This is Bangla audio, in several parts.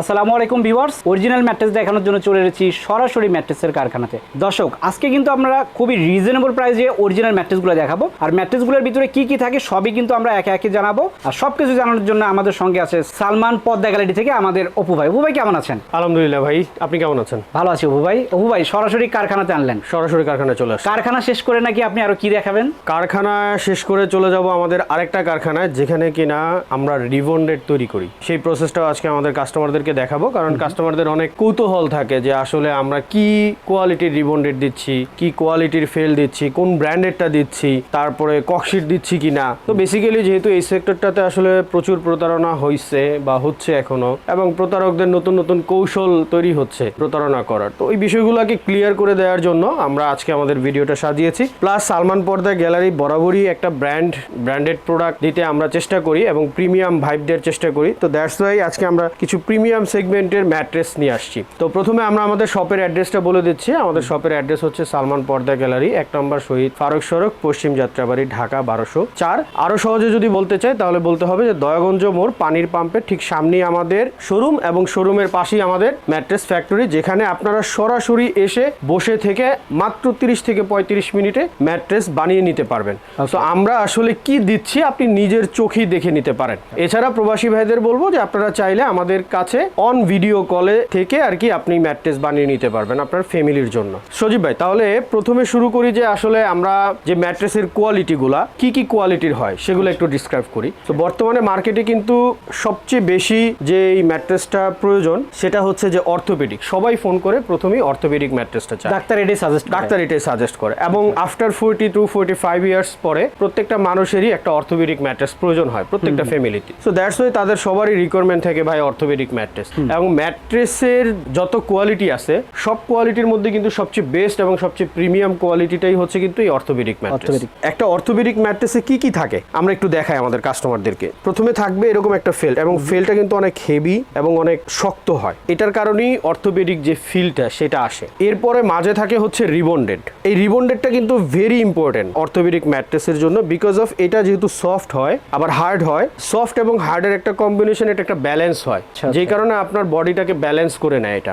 আসসালামু আলাইকুম ভিউয়ার্স। অরিজিনাল ম্যাট্রেস দেখানোর জন্য চলে এসেছি সরাসরি ম্যাট্রেসের কারখানাতে। দর্শক আজকে কিন্তু আমরা খুবই রিজনেবল প্রাইসে অরিজিনাল ম্যাট্রেসগুলো দেখাবো। আর ম্যাট্রেসগুলোর ভিতরে কি কি থাকে সবই কিন্তু আমরা একে একে জানাব। আর সব কিছু জানানোর জন্য আমাদের সঙ্গে আছে সালমান পদ্মা গ্যালারি থেকে আমাদের অপু ভাই। অপু ভাই কেমন আছেন? আলহামদুলিল্লাহ ভাই আপনি কেমন আছেন? ভালো আছি অপু ভাই। অপু ভাই সরাসরি কারখানাতে আনলেন। সরাসরি কারখানায় চলে আসছি। কারখানা শেষ করে নাকি আপনি আরও কি দেখাবেন? কারখানা শেষ করে চলে যাব আমাদের আরেকটা কারখানায় যেখানে কিনা আমরা রিবন্ডেড তৈরি করি। সেই প্রসেসটাও আজকে আমাদের কাস্টমারদেরকে দেখাবো কারণ কাস্টমারদের অনেক কৌতূহল থাকে যে আসলে আমরা কি কোয়ালিটির রিবন্ডেড দিচ্ছি কি কোয়ালিটির ফেল দিচ্ছি কোন ব্র্যান্ডেডটা দিচ্ছি তারপরে ককশিট দিচ্ছি কিনা। তো বেসিক্যালি যেহেতু এই সেক্টরটাতে আসলে প্রচুর প্রতারণা হয়েছে বা হচ্ছে এখনও এবং প্রতারকদের নতুন নতুন কৌশল তৈরি হচ্ছে প্রতারণা করার। তো ওই বিষয়গুলোকে ক্লিয়ার করে দেওয়ার জন্য আমরা আজকে আমাদের ভিডিওটা সাজিয়েছি। প্লাস সালমান পর্দা গ্যালারি বরাবরই একটা ব্র্যান্ড ব্র্যান্ডেড প্রোডাক্ট দিতে আমরা চেষ্টা করি এবং প্রিমিয়াম ভাইব দেওয়ার চেষ্টা করি। তো দ্যাটস ওয়াই আজকে আমরা কিছু প্রিমিয়াম সেগমেন্টের ম্যাট্রেস নিয়ে আসছি। তো প্রথমে আমরা আমাদের শপের অ্যাড্রেসটা বলে দিচ্ছি। আমাদের শপের অ্যাড্রেস হচ্ছে সালমান পর্দা গ্যালারি এক নম্বর শহীদ ফারুক সড়ক পশ্চিম যাত্রাবাড়ি ঢাকা বারোশো চার। আরও সহজে যদি বলতে চাই তাহলে বলতে হবে যে দয়াগঞ্জ মোড় পানির পাম্পের ঠিক সামনেই আমাদের শোরুম এবং শোরুমের পাশেই আমাদের ম্যাট্রেস ফ্যাক্টরি যেখানে আপনারা সরাসরি এসে বসে থেকে মাত্র তিরিশ থেকে পঁয়ত্রিশ মিনিটে ম্যাট্রেস বানিয়ে নিতে পারবেন। তো আমরা আসলে কি দিচ্ছি আপনি নিজের চোখেই দেখে নিতে পারেন। এছাড়া প্রবাসী ভাইদের বলব যে আপনারা চাইলে আমাদের কাছে অন ভিডিও কলে থেকে আর কি আপনি ম্যাট্রেস বানিয়ে নিতে পারবেন আপনার ফ্যামিলির জন্য। সজীব ভাই তাহলে প্রথমে শুরু করি যে আসলে আমরা যে ম্যাট্রেসের কোয়ালিটিগুলা কি কি কোয়ালিটির হয় সেগুলো একটু ডিসক্রাইব করি। তো বর্তমানে মার্কেটে কিন্তু সবচেয়ে বেশি যে এই ম্যাট্রেসটা প্রয়োজন সেটা হচ্ছে যে অর্থোপেডিক সবাই ফোন করে প্রথমেই অর্থোপেডিক ম্যাট্রেসটা চায়। ডাক্তার এটাই সাজেস্ট ডাক্তার এটাই সাজেস্ট করে। এবং after forty to forty five years পরে প্রত্যেকটা মানুষেরই একটা অর্থোপেডিক ম্যাট্রেস প্রয়োজন হয় প্রত্যেকটা ফ্যামিলিতে সো দ্যাটস ওয়াই তাদের সবারই রিকোয়ারমেন্ট থাকে ভাই অর্থোপেডিক ম্যাট্রেস এবং ম্যাট্রেসের যত কোয়ালিটি আছে সব কোয়ালিটির মধ্যে কিন্তু সবচেয়ে বেস্ট এবং সবচেয়ে প্রিমিয়াম কোয়ালিটিটাই হচ্ছে কিন্তু এই অর্থোপেডিক ম্যাট্রেস। একটা অর্থোপেডিক ম্যাট্রেসে কি কি থাকে? আমরা একটু দেখাই আমাদের কাস্টমারদেরকে। প্রথমে থাকবে এরকম একটা ফেল এবং ফেলটা কিন্তু অনেক হেভি এবং অনেক শক্ত হয়। এটার কারণেই অর্থোপেডিক যে ফিলটা সেটা আসে। এরপরে মাঝে থাকে হচ্ছে রিবন্ডেড এই রিবন্ডেডটা কিন্তু ভেরি ইম্পর্টেন্ট অর্থোপেডিক ম্যাট্রেসের জন্য বিকজ অফ এটা যেহেতু সফট হয় আবার হার্ড হয় সফট এবং হার্ডের একটা কম্বিনেশন এটা একটা ব্যালেন্স হয়। যে যেই কারণে আপনার বডিটাকে ব্যালেন্স করে নেয় এটা।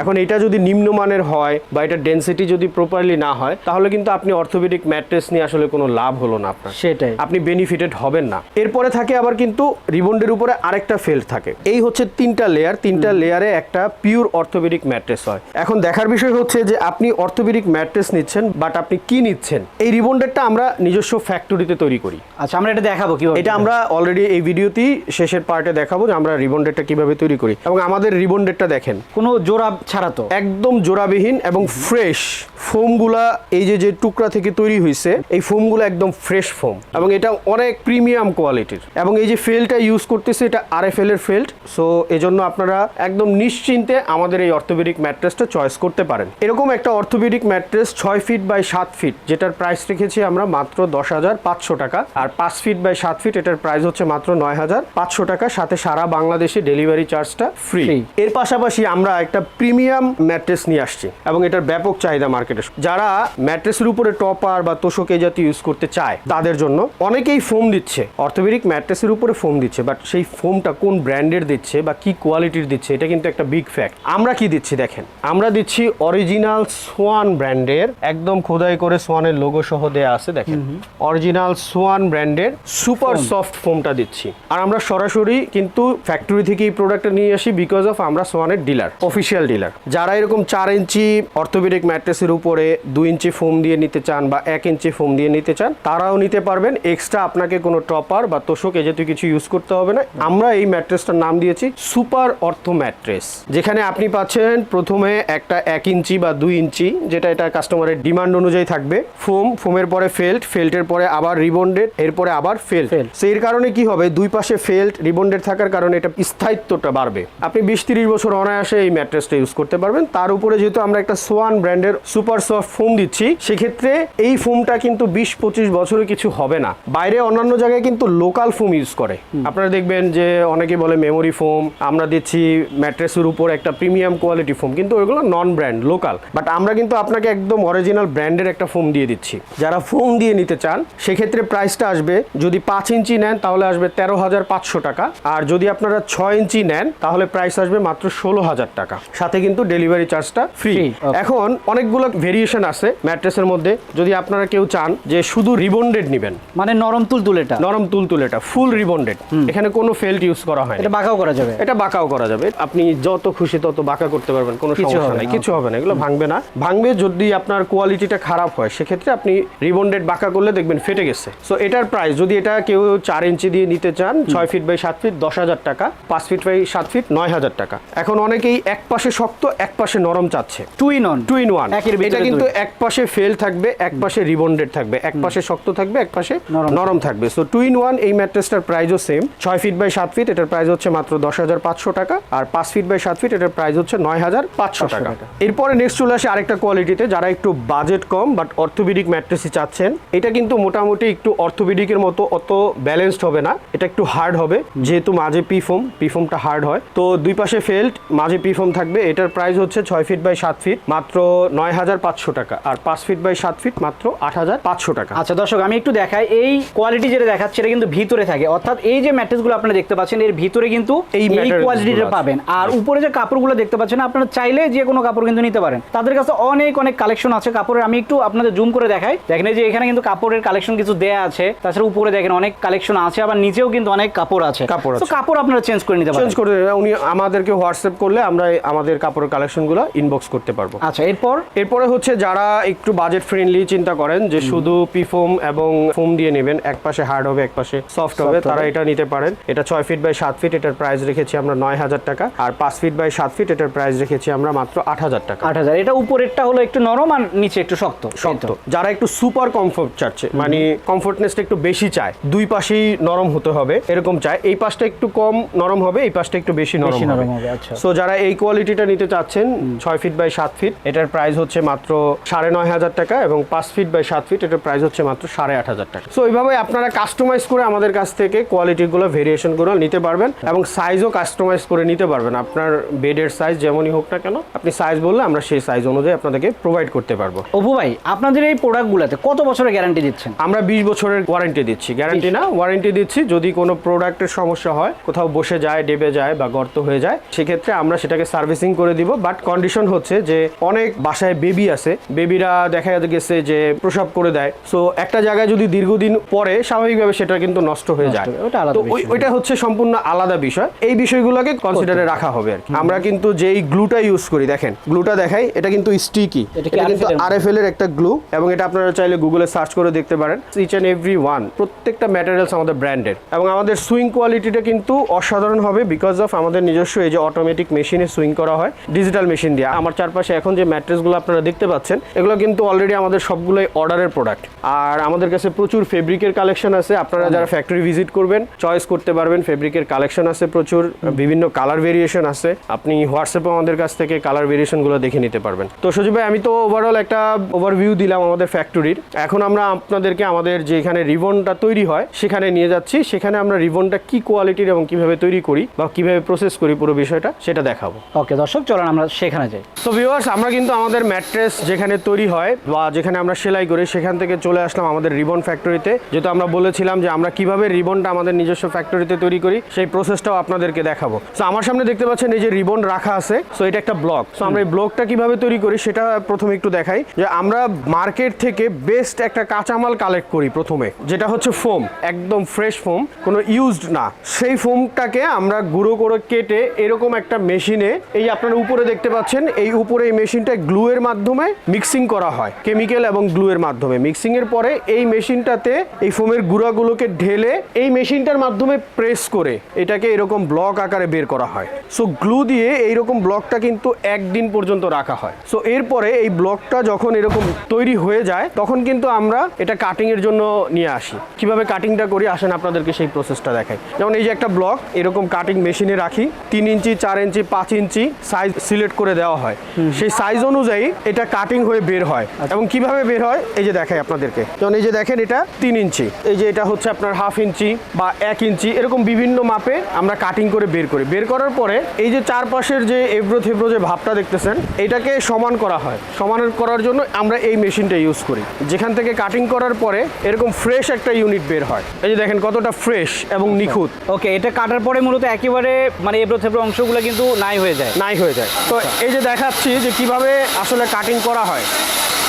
এখন এটা যদি নিম্নমানের হয় বা এটা ডেন্সিটি যদি প্রপারলি না হয় তাহলে কিন্তু আপনি অর্থোপেডিক ম্যাট্রেস নিয়ে আসলে কোনো লাভ হলো না আপনার। সেটাই। আপনি বেনিফিটেড হবেন না। এরপরে থাকে আবার কিন্তু রিবন্ডের উপরে আরেকটা ফেল্ট থাকে। এই হচ্ছে তিনটা লেয়ার তিনটা লেয়ারে একটা পিওর অর্থোপেডিক ম্যাট্রেস হয়। এখন দেখার বিষয় হচ্ছে যে আপনি অর্থোপেডিক ম্যাট্রেস নিচ্ছেন বাট আপনি কি নিচ্ছেন? এই রিবন্ডেরটা আমরা নিজস্ব ফ্যাক্টরিতে তৈরি করি। আচ্ছা আমরা এটা দেখাবো কি এটা আমরা অলরেডি এই ভিডিওতেই শেষের পার্টে দেখাবো যে আমরা রিবন্ডেরটা কীভাবে তৈরি করি। এবং আমাদের রিবন্ডেরটা দেখেন। কোনো জোড়া ছাড়া তো। একদম জোড়াবিহীন এবং ফ্রেশ। ফোমগুলা এই যে যে টুকরা থেকে তৈরি হয়েছে এই ফোমগুলো একদম ফ্রেশ ফোম। এবং এটা অনেক প্রিমিয়াম কোয়ালিটির। এবং এই যে ফেলটা ইউজ করতেছে এটা আর এফ এর ফেল্ট। সো এজন্য আপনারা একদম নিশ্চিন্তে আমাদের এই অর্থোপেডিক ম্যাট্রেসটা চয়েস করতে পারেন। এরকম একটা অর্থোপেডিক ম্যাট্রেস ছয় ফিট বাই সাত ফিট যেটার প্রাইস রেখেছি আমরা মাত্র দশ হাজার পাঁচশো টাকা। আর পাঁচ ফিট বাই সাত ফিট এটার প্রাইস হচ্ছে মাত্র নয় হাজার পাঁচশো টাকা। সাথে সারা বাংলাদেশে ডেলিভারি চার্জটা ফ্রি এর পাশাপাশি আমরা একটা প্রিমিয়াম ম্যাট্রেস নিয়ে আসছি এবং এটার ব্যাপক চাহিদা মার্কেটে যারা ম্যাট্রেসের উপরে টপার বা তোষক জাতীয় ইউজ করতে চায় তাদের জন্য অনেকেই ফোম দিচ্ছে। অর্থোপেডিক ম্যাট্রেসের উপরে ফোম দিচ্ছে বাট সেই ফোমটা কোন ব্র্যান্ডের দিচ্ছে বা কি কোয়ালিটির দিচ্ছে এটা কিন্তু একটা বিগ ফ্যাক্ট আমরা কি দিচ্ছি দেখেন? আমরা দিচ্ছি অরিজিনাল সোয়ান ব্র্যান্ডের একদম খোদাই করে সোয়ানের লোগো সহ দেয়া আছে দেখেন। অরিজিনাল সোয়ান ব্র্যান্ডের সুপার সফট ফোমটা দিচ্ছি। আর আমরা সরাসরি কিন্তু ফ্যাক্টরি থেকে এই প্রোডাক্টটা নিয়ে আসি বিকজ অফ আমরা সোয়ানের ডিলার অফিসিয়াল ডিলার যারা এরকম চার ইঞ্চি অর্থোপেডিক ম্যাট্রেসের উপরে দুই ইঞ্চি ফোম দিয়ে নিতে চান বা এক ইঞ্চি ফোম দিয়ে নিতে চান তারাও নিতে পারবেন। এক্সট্রা আপনাকে কোনো টপার বা তোষক এ জাতীয় কিছু ইউজ করতে হবে না। আমরা এই ম্যাট্রেসটার নাম দিয়েছি সুপার অর্থো ম্যাট্রেস। যেখানে আপনি পাচ্ছেন প্রথমে একটা এক ইঞ্চি বা দুই ইঞ্চি যেটা এটা কাস্টমারের ডিমান্ড অনুযায়ী থাকবে। ফোম ফোমের পরে ফেল্ট ফেল্টের পরে আবার রিবন্ডেড এরপরে আবার ফেল্ট। সেই কারণে কি হবে? দুই পাশে ফেল্ট রিবন্ডেড থাকার কারণে এটা স্থায়িত্বটা বাড়বে। আপনি বিশ তিরিশ বছর অনায়াসে এই ম্যাট্রেসটা ইউজ করতে পারবেন। তার উপরে যেহেতু আমরা একটা সোয়ান ব্র্যান্ডের সুপার সফট ফোম দিচ্ছি সেক্ষেত্রে এই ফোমটা কিন্তু বিশ পঁচিশ বছরে কিছু হবে না। বাইরে অন্যান্য জায়গায় কিন্তু লোকাল ফোম ইউজ করে। আপনারা দেখবেন যে অনেকে বলে মেমোরি ফোম আমরা দিচ্ছি ম্যাট্রেসের উপর একটা প্রিমিয়াম কোয়ালিটি ফোম কিন্তু ওইগুলো নন ব্র্যান্ড লোকাল বাট আমরা কিন্তু আপনাকে একদম অরিজিনাল ব্র্যান্ডের একটা ফোম দিয়ে দিচ্ছি। যারা ফোম দিয়ে নিতে চান সেক্ষেত্রে প্রাইসটা আসবে যদি পাঁচ ইঞ্চি নেন তাহলে আসবে তেরো হাজার পাঁচশো টাকা। আর যদি আপনারা ছয় ইঞ্চি নেন তাহলে প্রাইস আসবে মাত্র ষোলো হাজার টাকা। সাথে কিন্তু ডেলিভারি চার্জটা ফ্রি এখন অনেকগুলো ভেরিয়েশন আছে ম্যাট্রেসের মধ্যে। যদি আপনারা কেউ চান যে শুধু রিবন্ডেড নেবেন। মানে নরম তুল তুলেটা নরম তুলতুলেটা ফুল রিবন্ডেড এখানে কোনো ফেল্ট ইউজ করা হয়। এটা বাঁকাও করা যাবে? এটা বাঁকাও করা যাবে। আপনি যত খুশি তত বাঁকা করতে পারবেন কোনো কিছু সমস্যা হবে নাই। না, কিছু হবে না এগুলো ভাঙবে না। ভাঙবে যদি আপনার কোয়ালিটিটা খারাপ হয় সেক্ষেত্রে আপনি রিবন্ডেড বাঁকা করলে দেখবেন ফেটে গেছে। সো এটার প্রাইস যদি এটা কেউ চার ইঞ্চি দিয়ে নিতে চান ছয় ফিট বাই সাত ফিট দশ হাজার টাকা পাঁচ ফিট বাই সাত ফিট নয় হাজার টাকা। এখন অনেকেই এক পাশে শক্ত এক পাশে নরম চাচ্ছে। Two in on two in one এটা কিন্তু এক পাশে ফেল থাকবে এক পাশে রিবন্ডেড থাকবে। এক পাশে শক্ত থাকবে এক পাশে নরম। থাকবে। সো টু ইন ওয়ান এই ম্যাট্রেসটার প্রাইসও সেম ছয় ফিট বাই সাত ফিট এটার প্রাইস হচ্ছে মাত্র দশ হাজার পাঁচশো টাকা। আর পাঁচ ফিট বাই সাত ফিট এটার প্রাইস হচ্ছে নয় হাজার পাঁচশো টাকা। এরপরে নেক্সট চলে আসে আরেকটা কোয়ালিটিতে যারা একটু বাজেট কম বাট অর্থোপেডিক ম্যাট্রেসই চাচ্ছেন এটা কিন্তু মোটামুটি একটু অর্থোপেডিকের মতো অত ব্যালেন্সড হবে না। এটা একটু হার্ড হবে। যেহেতু মাঝে পিফোম পিফোমটা হার্ড হয় তো দুই পাশে ফেল্ট মাঝে পিফোম থাকবে এটার প্রাইস হচ্ছে ছয় ফিট বাই সাত ফিট মাত্র নয় হাজার পাঁচশো টাকা। আর পাঁচ ফিট বাই সাত ফিট মাত্র আট হাজার পাঁচশো টাকা। আচ্ছা দর্শক আমি একটু দেখাই এই কোয়ালিটি যেটা দেখাচ্ছে এটা কিন্তু ভিতরে থাকে। অর্থাৎ এই যে ম্যাট্রেসগুলো আপনারা দেখতে পাচ্ছেন এর ভিতরে কিন্তু এই কোয়ালিটিটা পাবেন। আর উপরে যে কাপড়গুলো দেখতে পাচ্ছেন আপনারা চাইলে যে কোনো কাপড় কিন্তু নিতে পারেন। তাদের কাছে অনেক অনেক কালেকশন আছে। কাপড়ের আমি একটু আপনাদের জুম করে দেখাই। দেখেন যে এখানে কিন্তু কাপড়ের কালেকশন কিছু দেয়া আছে। তাছাড়া উপরে দেখেন অনেক কালেকশন আছে আবার নিচেও কিন্তু অনেক কাপড় আছে। কাপড় তো আছে। কাপড় আপনারা চেঞ্জ করে নিতে পারেন। চেঞ্জ করে দেবে। উনি আমাদেরকে হোয়াটসঅ্যাপ করলে আমরা আমাদের কাপড়ের কালেকশনগুলো ইনবক্স করতে পারব। আচ্ছা এরপর? এরপরে হচ্ছে যারা একটু বাজেট ফ্রেন্ডলি চিন্তা করেন যে শুধু পিফোম এবং ফোম দিয়ে নেবেন এক পাশে হার্ড হবে এক পাশে সফট হবে তারা এটা নিতে পারেন। এটা ছয় ফিট বাই সাত ফিট এটার প্রাইস রেখেছি আমরা নয় হাজার টাকা। আর পাঁচ ফিট বাই সাত ফিট এটার প্রাইস রেখেছি আমরা মাত্র আট হাজার টাকা। আট হাজার। এটা উপরেরটা হলো একটু নরম আর নিচে একটু শক্ত শক্ত। যারা একটু সুপার কমফোর্ট চাচ্ছে মানে কমফোর্টনেসটা একটু বেশি চায় দুই পাশেই নরম হতে হবে এরকম চায়। এই পাশটা একটু কম নরম হবে এই পাশটা একটু বেশি নরম বেশি নরম হবে, আচ্ছা। সো যারা এই কোয়ালিটিটা নিতে চাচ্ছেন ছয় ফিট বাই সাত ফিট এটার প্রাইস হচ্ছে মাত্র সাড়ে নয় হাজার টাকা এবং পাঁচ ফিট বাই সাত ফিট এটার প্রাইস হচ্ছে মাত্র সাড়ে আট হাজার টাকা। সো এইভাবে আপনারা কাস্টমাইজ করে আমাদের কাছ থেকে কোয়ালিটিগুলো ভেরিয়েশনগুলো নিতে পারবেন এবং সাইজও কাস্টমাইজ করে নিতে পারবেন। আপনার বেডের সাইজ যেমনই হোক না কেন আপনি সাইজ বললে আমরা সেই সাইজ অনুযায়ী আপনাদেরকে প্রোভাইড করতে পারব। অপু ভাই আপনাদের এই প্রোডাক্টগুলোতে কত বছরের গ্যারান্টি দিচ্ছেন? আমরা বিশ বছরের ওয়ারেন্টি দিচ্ছি। গ্যারান্টি না ওয়ারেন্টি দিচ্ছি। যদি কোনো প্রোডাক্টের সমস্যা হয় কোথাও বসে যায় ডেবে যায় বা গর্ত হয়ে যায় সেক্ষেত্রে আমরা সেটাকে সার্ভিসিং করে দিব। বাট কন্ডিশন হচ্ছে যে অনেক বাসায় বেবি আছে বেবিরা দেখা গেছে যে প্রসব করে দেয়। সো একটা জায়গায় যদি দীর্ঘদিন পরে স্বাভাবিকভাবে সেটা কিন্তু নষ্ট হয়ে যায়। তো ওই- ওইটা হচ্ছে সম্পূর্ণ আলাদা বিষয়। এই বিষয়গুলোকে কনসিডারে রাখা হবে আর কি। আমরা কিন্তু যেই গ্লুটা ইউজ করি দেখেন গ্লুটা দেখাই এটা কিন্তু স্টিকি এটা কিন্তু? আরএফএল এর একটা গ্লু এবং এটা আপনারা চাইলে গুগলে সার্চ করে দেখতে পারেন। ইচ অ্যান্ড এভরি ওয়ান প্রত্যেকটা ম্যাটেরিয়ালস আমাদের ব্র্যান্ডের এবং আমাদের সুইং কোয়ালিটিটা কিন্তু অসাধারণ হবে বিকজ অফ আমাদের নিজস্ব এই যে অটোমেটিক মেশিনে সুইং করা হয় ডিজিটাল মেশিন দিয়ে। আমার চারপাশে এখন যে ম্যাট্রেসগুলো আপনারা দেখতে পাচ্ছেন, এগুলো কিন্তু অলরেডি আমাদের সবগুলোই অর্ডারের প্রোডাক্ট আর আমাদের কাছে প্রচুর ফেব্রিকের কালেকশন আছে, আপনারা যারা ফ্যাক্টরি ভিজিট করবেন চয়েস করতে পারবেন ফেব্রিকের কালেকশন আছে প্রচুর, বিভিন্ন কালার ভেরিয়েশন আছে। আপনি হোয়াটসঅ্যাপে আমাদের কাছ থেকে কালার ভেরিয়েশনগুলো দেখে নিতে পারবেন। তো সজীব ভাই, আমি তো ওভারঅল একটা ওভারভিউ দিলাম আমাদের ফ্যাক্টরির এখন আমরা আপনাদেরকে আমাদের যে এখানে রিবনটা তৈরি হয়, সেখানে নিয়ে যাচ্ছি। সেখানে আমরা রিবনটা কি কোয়ালিটির এবং কীভাবে তৈরি করি বা কীভাবে প্রসেস করি পুরো বিষয়টা সেটা দেখাবো। ওকে দর্শক চলুন আমরা সেখানে যাই। তো ভিউয়ার্স আমরা কিন্তু আমাদের ম্যাট্রেস যেখানে তৈরি হয় বা যেখানে আমরা সেলাই করি সেখান থেকে চলে আসলাম আমাদের রিবন ফ্যাক্টরিতে যেহেতু আমরা বলেছিলাম যে আমরা কীভাবে রিবনটা আমাদের নিজস্ব ফ্যাক্টরিতে তৈরি করি সেই প্রসেসটাও আপনাদেরকে দেখাবো। সো আমার সামনে দেখতে পাচ্ছেন এই যে রিবন রাখা আছে সো এটা একটা ব্লক সো আমরা এই ব্লকটা কীভাবে তৈরি করি সেটা প্রথমে একটু দেখাই। যে আমরা মার্কেট থেকে বেস্ট একটা কাঁচামাল কালেক্ট করি প্রথমে যেটা হচ্ছে ফোম একদম ফ্রেশ ফোম কোনো ইউজড না। সেই ফোমটাকে আমরা গুঁড়ো করে কেটে এরকম একটা মেশিনে, এই আপনারা উপরে দেখতে পাচ্ছেন, এই উপরে এই মেশিনটা গ্লু এর মাধ্যমে মিক্সিং করা হয়, কেমিক্যাল এবং গ্লু এর মাধ্যমে। মিক্সিং এর পরে এই মেশিনটাতে এই ফোমের গুঁড়াগুলোকে ঢেলে এই মেশিনটার মাধ্যমে প্রেস করে এটাকে এরকম ব্লক আকারে বের করা হয়। সো গ্লু দিয়ে এইরকম ব্লকটা কিন্তু একদিন পর্যন্ত রাখা হয়। সো এরপরে এই ব্লকটা যখন এরকম তৈরি হয়ে যায়, তখন কিন্তু আমরা এটা কাটিং এর জন্য নিয়ে আসি। কীভাবে কাটিংটা করি? আসেন আপনাদেরকে সেই প্রসেসটা দেখাই। যেমন এই যে একটা ব্লক, এরকম কাটিং মেশিনে রাখি তিন ইঞ্চি চার ইঞ্চি পাঁচ ইঞ্চি সাইজ সিলেক্ট করে দেওয়া হয়। সেই সাইজ অনুযায়ী এটা কাটিং হয়ে বের হয়। এবং কীভাবে বের হয়? এই যে দেখাই আপনাদেরকে। যেমন এই যে দেখেন এটা তিন ইঞ্চি। এই যে এটা হচ্ছে আপনার হাফ ইঞ্চি বা এক ইঞ্চি এরকম বিভিন্ন মাপে আমরা কাটিং করে বের করি। বের করার পরে এই যে চারপাশের যে এব্রো থেব্রো যে ভাবটা দেখতেছেন এটাকে সমান করা হয়। সমান করার জন্য আমরা এই মেশিনটা ইউজ করি। যেখান থেকে কাটিং করার পরে এরকম ফ্রেশ একটা ইউনিট বের হয়। এই যে দেখেন কতটা ফ্রেশ এবং নিখুঁত। ওকে এটা কাটার পরে মূলত একেবারে মানে এবড়ো থেবড়ো অংশগুলো কিন্তু নাই হয়ে যায়। নাই হয়ে যায়। তো এই যে দেখাচ্ছি যে কীভাবে আসলে কাটিং করা হয়।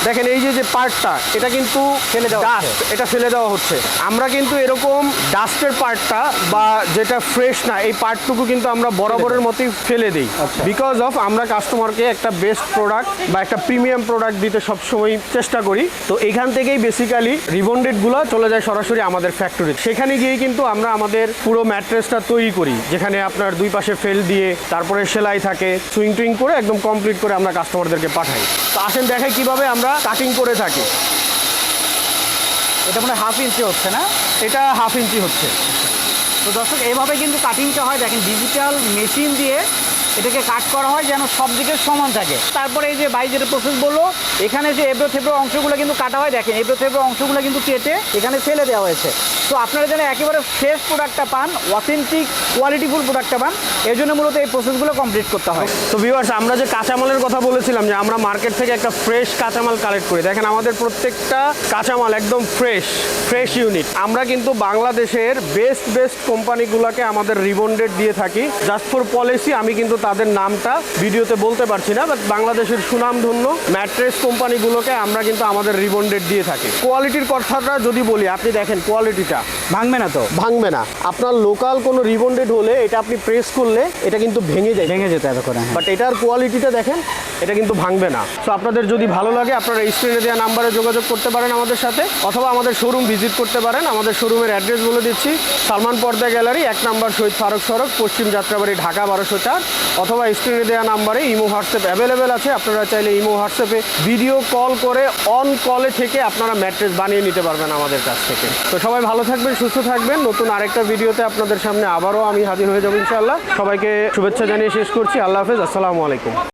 দেখেন এই যে যে পার্টটা এটা কিন্তু ফেলে দেওয়া ডাস্ট এটা ফেলে দেওয়া হচ্ছে। আমরা কিন্তু এরকম ডাস্টের পার্টটা বা যেটা ফ্রেশ না এই পার্টটুকু কিন্তু আমরা বরাবরের মতোই ফেলে দিই। বিকজ অফ আমরা কাস্টমারকে একটা বেস্ট প্রোডাক্ট বা একটা প্রিমিয়াম প্রোডাক্ট দিতে সবসময় চেষ্টা করি। তো এখান থেকেই বেসিক্যালি রিবন্ডেডগুলো চলে যায় সরাসরি আমাদের ফ্যাক্টরি সেখানে গিয়ে কিন্তু আমরা আমাদের পুরো ম্যাট্রেসটা তৈরি করি যেখানে আপনার দুই পাশে ফেল দিয়ে তারপরে সেলাই থাকে সুইং টুইং করে একদম কমপ্লিট করে আমরা কাস্টমারদেরকে পাঠাই। তো আসেন দেখাই কীভাবে আমরা কাটিং করে থাকি। এটা মানে হাফ ইঞ্চি হচ্ছে না? এটা হাফ ইঞ্চি হচ্ছে। তো দর্শক, এভাবে কিন্তু কাটিংটা হয়। দেখেন ডিজিটাল মেশিন দিয়ে এটাকে কাট করা হয় যেন সব দিকে সমান থাকে। তারপরে এই যে বাই যেটা প্রসেস বলল, এখানে যে এবড়ো থেবড়ো অংশগুলো কিন্তু কাটা হয়, দেখেন এবড়ো থেবড়ো অংশগুলো কিন্তু কেটে এখানে ফেলে দেওয়া হয়েছে। তো আপনারা যেন একেবারে ফ্রেশ প্রোডাক্টটা পান অথেন্টিক কোয়ালিটিফুল প্রোডাক্টটা পান এই জন্য মূলত এই প্রসেসগুলো কমপ্লিট করতে হয়। তো ভিউয়ার্স আমরা যে কাঁচামালের কথা বলেছিলাম যে আমরা মার্কেট থেকে একটা ফ্রেশ কাঁচামাল কালেক্ট করি, দেখেন আমাদের প্রত্যেকটা কাঁচামাল একদম ফ্রেশ ফ্রেশ ইউনিট আমরা কিন্তু বাংলাদেশের বেস্ট বেস্ট কোম্পানিগুলোকে আমাদের রিবন্ডেড দিয়ে থাকি। জাস্ট ফর পলিসি আমি কিন্তু তাদের নামটা ভিডিওতে বলতে পারছি না বাট বাংলাদেশের সুনামধন্য ম্যাট্রেস কোম্পানিগুলোকে আমরা কিন্তু আমাদের রিবন্ডেড দিয়ে থাকি। কোয়ালিটির কথাটা যদি বলি, আপনি দেখেন কোয়ালিটিটা ভাঙবে না তো? ভাঙবে না। আপনার লোকাল কোনো রিবন্ডেড হলে এটা আপনি প্রেস করলে এটা কিন্তু ভেঙে যায়। ভেঙে যেতে এত করে হ্যাঁ। বাট এটার কোয়ালিটিটা দেখেন এটা কিন্তু ভাঙবে না। তো আপনাদের যদি ভালো লাগে আপনারা স্ক্রিনে দেওয়া নাম্বারে যোগাযোগ করতে পারেন আমাদের সাথে অথবা আমাদের শোরুম ভিজিট করতে পারেন। আমাদের শোরুমের অ্যাড্রেস বলে দিচ্ছি সালমান পর্দা গ্যালারি এক নম্বর শহীদ ফারুক সড়ক পশ্চিম যাত্রাবাড়ি ঢাকা বারোশো চার। অথবা স্ক্রিনে দেওয়া নাম্বারে ইমো হোয়াটসঅ্যাপ অ্যাভেলেবেল আছে। আপনারা চাইলে ইমো হোয়াটসঅ্যাপে ভিডিও কল করে অন কলে থেকে আপনারা ম্যাট্রেস বানিয়ে নিতে পারবেন আমাদের কাছ থেকে। তো সবাই ভালো থাকবেন, সুস্থ থাকবেন। নতুন আরেকটা ভিডিওতে আপনাদের সামনে আবারও আমি হাজির হয়ে যাব ইনশাআল্লাহ। সবাইকে শুভেচ্ছা জানিয়ে শেষ করছি। আল্লাহ হাফেজ। আসসালামু আলাইকুম।